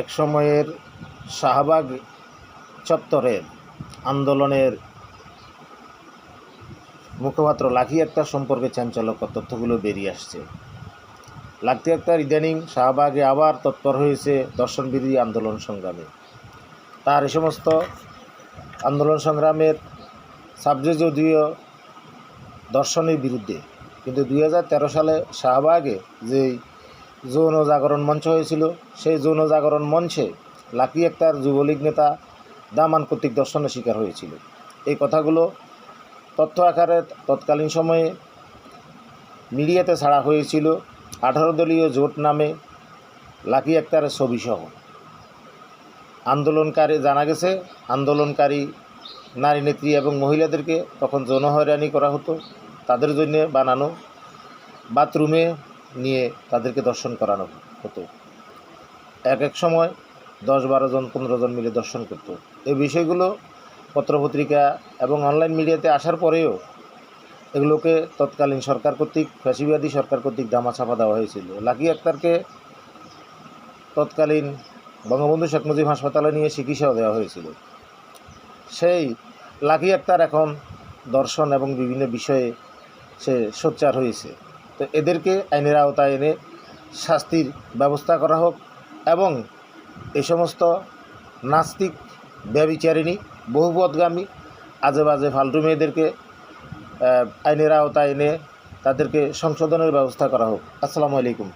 এক সময়ের শাহবাগ চত্বরের আন্দোলনের মুখপাত্র লাকি আক্তার সম্পর্কে চাঞ্চল্যকর তথ্যগুলো বেরিয়ে আসছে। লাকি আক্তার ইদানিং শাহবাগে আবার তৎপর হয়েছে দর্শন বিরোধী আন্দোলন সংগ্রামে। তার এ সমস্ত আন্দোলন সংগ্রামের সাবজেক্ট যদিও দর্শনের বিরুদ্ধে, কিন্তু দু হাজার তেরো সালে শাহবাগে যেই যৌন জাগরণ মঞ্চ হয়েছিল। সেই যৌন জাগরণ মঞ্চে লাকি আক্তার যুবলীগ নেতা দামান কর্তৃক দর্শনের শিকার হয়েছিল। এই কথাগুলো তথ্য আকারে তৎকালীন সময়ে মিডিয়াতে ছাড়া হয়েছিল। আঠারো দলীয় জোট নামে লাকি আক্তারের ছবিসহ। আন্দোলনকারী জানা গেছে, আন্দোলনকারী নারী নেত্রী এবং মহিলাদেরকে তখন যৌন হয়রানি করা হতো। তাদের জন্য বানানো বাথরুমে নিয়ে তাদেরকে দর্শন করানো হতো। এক এক সময় দশ বারো জন, পনেরো জন মিলে দর্শন করতো। এই বিষয়গুলো পত্রপত্রিকা এবং অনলাইন মিডিয়াতে আসার পরেও এগুলোকে তৎকালীন সরকার কর্তৃক, ফ্যাসিবাদী সরকার কর্তৃক দামা ছাপা দেওয়া হয়েছিল। লাকি আক্তারকে তৎকালীন বঙ্গবন্ধু শেখ মুজিব হাসপাতালে নিয়ে চিকিৎসাও দেওয়া হয়েছিল। সেই লাকি আক্তার এখন দর্শন এবং বিভিন্ন বিষয়ে সে সোচ্চার হয়েছে। তো এদেরকে আইনের আওতায় এনে শাস্তির ব্যবস্থা করা হোক এবং এ সমস্ত নাস্তিক ব্যবিচারিণী, বহুপদগামী, আজে বাজে ফালতু মেয়েদেরকে আইনের আওতায় এনে তাদেরকে সংশোধনের ব্যবস্থা করা হোক। আসসালামু আলাইকুম।